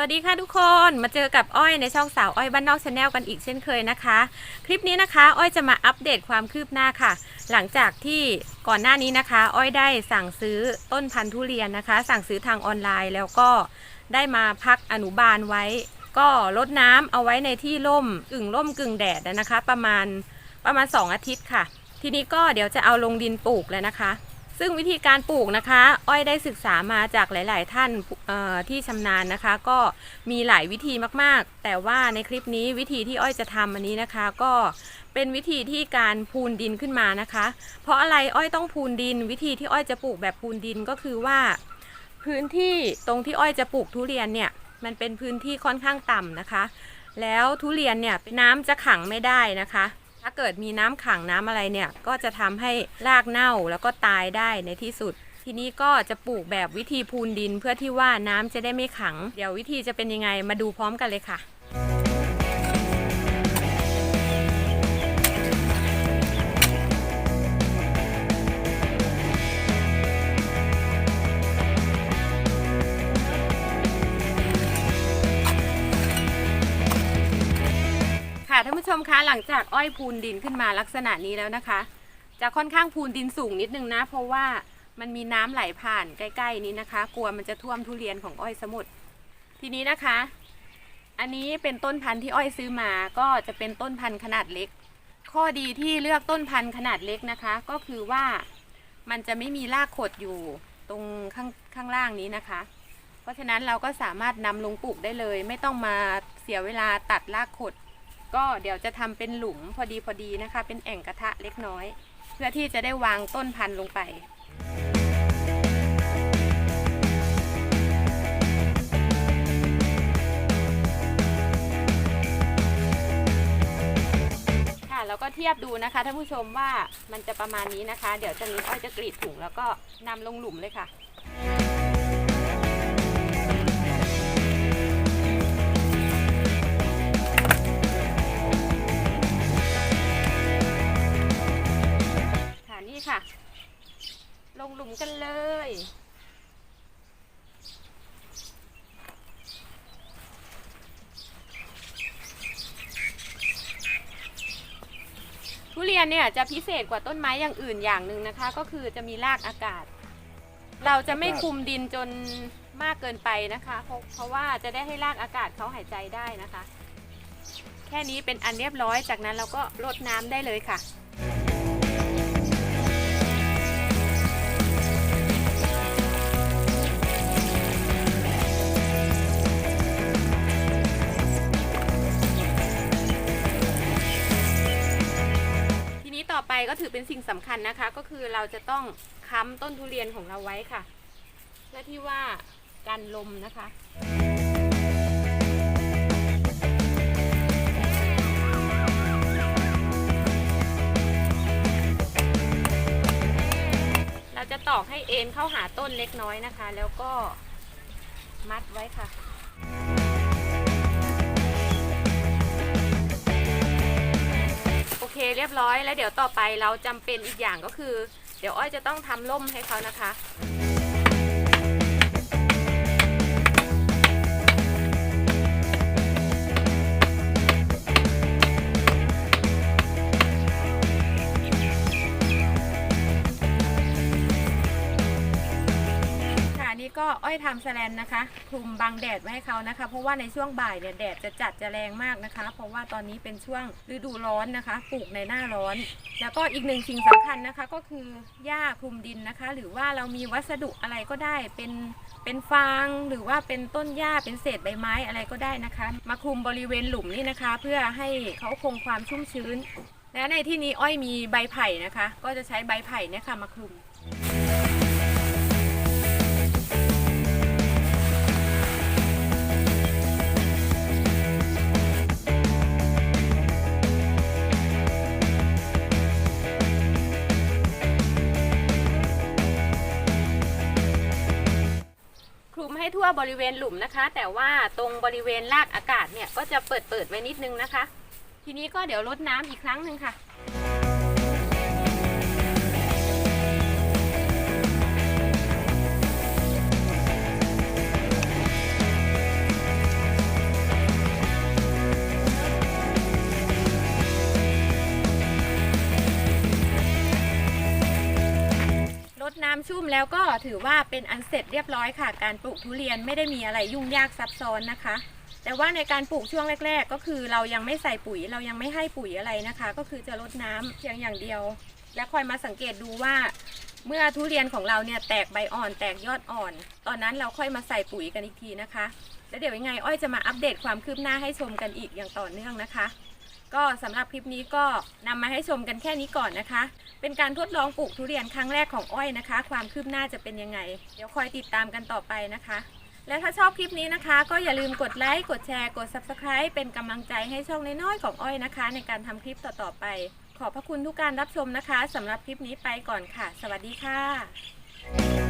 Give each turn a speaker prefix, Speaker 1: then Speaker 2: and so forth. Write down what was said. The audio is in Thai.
Speaker 1: วัสดีค่ะทุกคนมาเจอกับอ้อยในช่องสาวอ้อยบ้านนอกชาแนลกันอีกเช่นเคยนะคะ คลิปนี้นะคะ อ้อยจะมาอัปเดตความคืบหน้าค่ะ หลังจากที่ก่อนหน้านี้นะคะ อ้อยได้สั่งซื้อต้นพันธุ์ทุเรียนนะคะ สั่งซื้อทางออนไลน์แล้วก็ได้มาพักอนุบาลไว้ ก็ลดน้ำเอาไว้ในที่ร่มกึ่งร่มกึ่งแดดนะคะ ประมาณประมาณ 2 อาทิตย์ค่ะ ทีนี้ก็เดี๋ยวจะเอาลงดินปลูกแล้วนะคะ ซึ่งวิธีการปลูกนะคะ อ้อยได้ศึกษามาจากหลาย ๆ ท่านที่ชำนาญนะคะ ก็มีหลายวิธีมากๆ แต่ว่าในคลิปนี้วิธีที่อ้อยจะทำอันนี้นะคะ ก็เป็นวิธีที่การพูนดินขึ้นมานะคะ เพราะอะไรอ้อยต้องพูนดิน วิธีที่อ้อยจะปลูกแบบพูนดินก็คือว่า พื้นที่ตรงที่อ้อยจะปลูกทุเรียนเนี่ยมันเป็นพื้นที่ค่อนข้างต่ำนะคะ แล้วทุเรียนเนี่ยน้ำจะขังไม่ได้นะคะ ถ้าเกิดมีน้ำขังน้ำอะไรเนี่ย ก็จะทำให้รากเน่าแล้วก็ตายได้ในที่สุด ทีนี้ก็จะปลูกแบบวิธีพูนดินเพื่อที่ว่าน้ำจะได้ไม่ขัง เดี๋ยววิธีจะเป็นยังไงมาดูพร้อมกันเลยค่ะ ชมคะหลังจากอ้อยพูนดินขึ้นมาลักษณะนี้แล้วนะคะ จะค่อนข้างพูนดินสูงนิดนึงนะ เพราะว่ามันมีน้ำไหลผ่านใกล้ ๆ นี้นะคะ กลัวมันจะท่วมทุเรียนของอ้อยสมุทรทีนี้นะคะ อันนี้เป็นต้นพันธุ์ที่อ้อยซื้อมาก็จะเป็นต้นพันธุ์ขนาดเล็ก ข้อดีที่เลือกต้นพันธุ์ขนาดเล็กนะคะ ก็คือว่ามันจะไม่มีรากขดอยู่ตรงข้างข้างล่างนี้นะคะ เพราะฉะนั้นเราก็สามารถนำลงปลูกได้เลย ไม่ต้องมาเสียเวลาตัดรากขด ก็เดี๋ยวจะทำเป็นหลุมพอดีพอดีนะคะ เป็นแอ่งกระทะเล็กน้อย เพื่อที่จะได้วางต้นพันธุ์ลงไปค่ะแล้วก็เทียบดูนะคะท่านผู้ชมว่ามันจะประมาณนี้นะคะ เดี๋ยวจะนี้อ้อยจะกรีดถุงแล้วก็นำลงหลุมเลยค่ะ ลงหลุมกันเลยทุเรียนเนี่ยจะพิเศษกว่าต้นไม้อย่างอื่นอย่างหนึ่งนะคะ ก็คือจะมีรากอากาศ เราจะไม่คุมดินจนมากเกินไปนะคะเพราะเพราะว่าจะได้ให้รากอากาศเขาหายใจได้นะคะ แค่นี้เป็นอันเรียบร้อยจากนั้นเราก็รดน้ำได้เลยค่ะ อไปก็ถือเป็นสิ่งสำคัญนะคะ ก็คือเราจะต้องค้ำต้นทุเรียนของเราไว้ค่ะ เพื่อที่ว่ากันลมนะคะเราจะตอกให้เอ็นเข้าหาต้นเล็กน้อยนะคะ แล้วก็มัดไว้ค่ะ เรียบร้อยแล้วเดี๋ยวต่อไปเราจำเป็นอีกอย่างก็คือ เดี๋ยวอ้อยจะต้องทำร่มให้เขานะคะ ก็อ้อยทำแสแลนนะคะคลุมบังแดดไว้ให้เขานะคะ เพราะว่าในช่วงบ่ายเนี่ยแดดจะจัดจะแรงมากนะคะ เพราะว่าตอนนี้เป็นช่วงฤดูร้อนนะคะ ปลูกในหน้าร้อน แล้วก็อีกหนึ่งสิ่งสำคัญนะคะก็คือหญ้าคลุมดินนะคะ หรือว่าเรามีวัสดุอะไรก็ได้เป็นเป็นฟางหรือว่าเป็นต้นหญ้าเป็นเศษใบไม้อะไรก็ได้นะคะ มาคลุมบริเวณหลุมนี่นะคะ เพื่อให้เขาคงความชุ่มชื้น และในที่นี้อ้อยมีใบไผ่นะคะ ก็จะใช้ใบไผ่เนี่ยค่ะมาคลุม ทั่วบริเวณหลุมนะคะ แต่ว่าตรงบริเวณรากอากาศเนี่ยก็จะเปิดเปิดไว้นิดนึงนะคะ ทีนี้ก็เดี๋ยวลดน้ำอีกครั้งหนึ่งค่ะ น้ำชุ่มแล้วก็ถือว่าเป็นอันเสร็จเรียบร้อยค่ะ การปลูกทุเรียนไม่ได้มีอะไรยุ่งยากซับซ้อนนะคะ แต่ว่าในการปลูกช่วงแรก ๆ ก็คือเรายังไม่ใส่ปุ๋ย เรายังไม่ให้ปุ๋ยอะไรนะคะ ก็คือจะรดน้ำเพียงอย่างเดียว และคอยมาสังเกตดูว่า เมื่อทุเรียนของเราเนี่ยแตกใบอ่อนแตกยอดอ่อน ตอนนั้นเราค่อยมาใส่ปุ๋ยกันอีกทีนะคะ แล้วเดี๋ยวยังไงอ้อยจะมาอัปเดตความคืบหน้าให้ชมกันอีกอย่างต่อเนื่องนะคะ ก็สำหรับคลิปนี้ก็นำมาให้ชมกันแค่นี้ก่อนนะคะ เป็นการทดลองปลูกทุเรียนครั้งแรกของอ้อยนะคะ ความคืบหน้าจะเป็นยังไง เดี๋ยวคอยติดตามกันต่อไปนะคะ และถ้าชอบคลิปนี้นะคะ ก็อย่าลืมกดไลค์กดแชร์ กด Subscribe เป็นกำลังใจให้ช่องน้อยๆของอ้อยนะคะ ในการทำคลิปต่อๆไป ขอบพระคุณทุกการรับชมนะคะสำหรับคลิปนี้ไปก่อนค่ะ สวัสดีค่ะ